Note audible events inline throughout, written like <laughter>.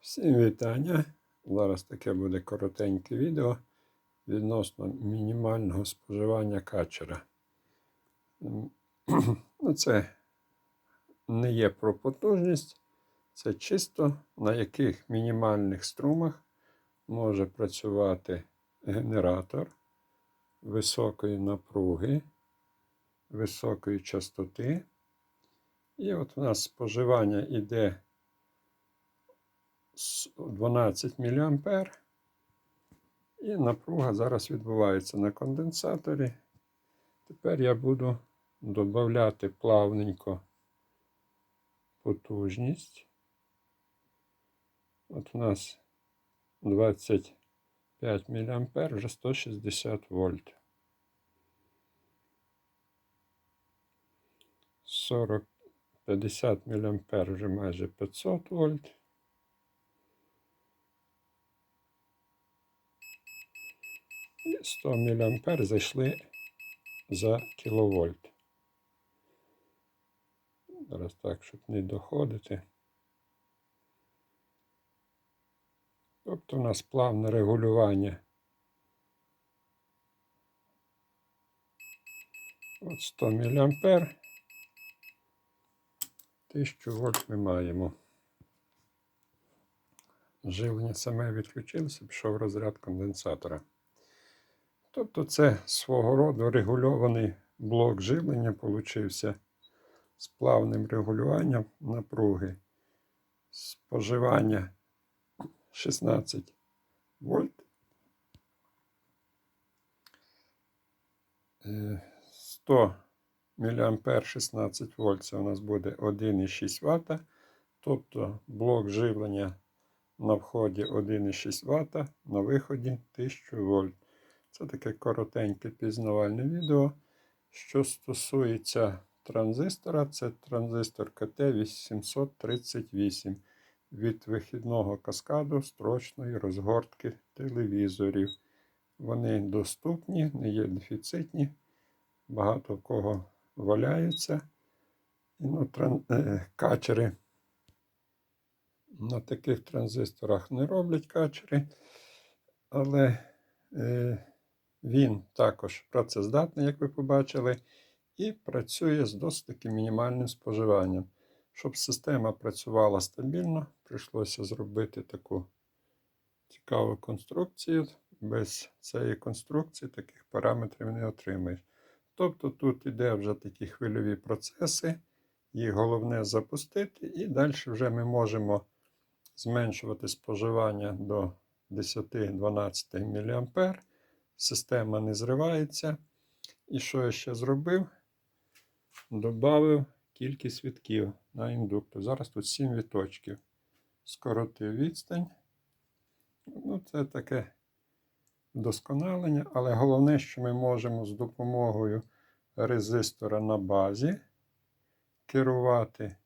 Всім вітання. Зараз таке буде коротеньке відео відносно мінімального споживання качера. <clears throat> Ну, це не є про потужність, це чисто на яких мінімальних струмах може працювати генератор високої напруги, високої частоти. І от у нас споживання іде 12 мА. І напруга зараз відбувається на конденсаторі. Тепер я буду додати плавненько потужність. От у нас 25 мА, вже 160 вольт. 40, 50 мА вже майже 500 вольт. І 100 мА зайшли за кіловольт. Зараз так, щоб не доходити. Тобто у нас плавне регулювання. От 100 мА. 1000 вольт ми маємо. Живлення саме відключилося, пішов розряд конденсатора. Тобто це свого роду регульований блок живлення получився з плавним регулюванням напруги. Споживання 16 вольт. Е, 100 мА 16 вольт це у нас буде 1,6 Вт. Тобто блок живлення на вході 1,6 Вт, на виході 1000 вольт. Це таке коротеньке пізнавальне відео. Що стосується транзистора, це транзистор КТ-838 від вихідного каскаду строчної розгортки телевізорів. Вони доступні, не є дефіцитні, багато в кого валяються. Ну, тран... е, Качери на таких транзисторах не роблять качери, але е, він також працездатний, як ви побачили, і працює з досить таки мінімальним споживанням. Щоб система працювала стабільно, прийшлося зробити таку цікаву конструкцію. Без цієї конструкції таких параметрів не отримаєш. Тобто тут йде вже такі хвильові процеси, їх головне запустити, і далі вже ми можемо зменшувати споживання до 10-12 мА. Система не зривається. І що я ще зробив? Добавив кількість вітків на індуктор. Зараз тут 7 віточків. Скоротив відстань. Ну, це таке вдосконалення, але головне, що ми можемо з допомогою резистора на базі керувати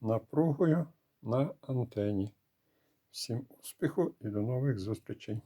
напругою на антені. Всім успіху і до нових зустрічей!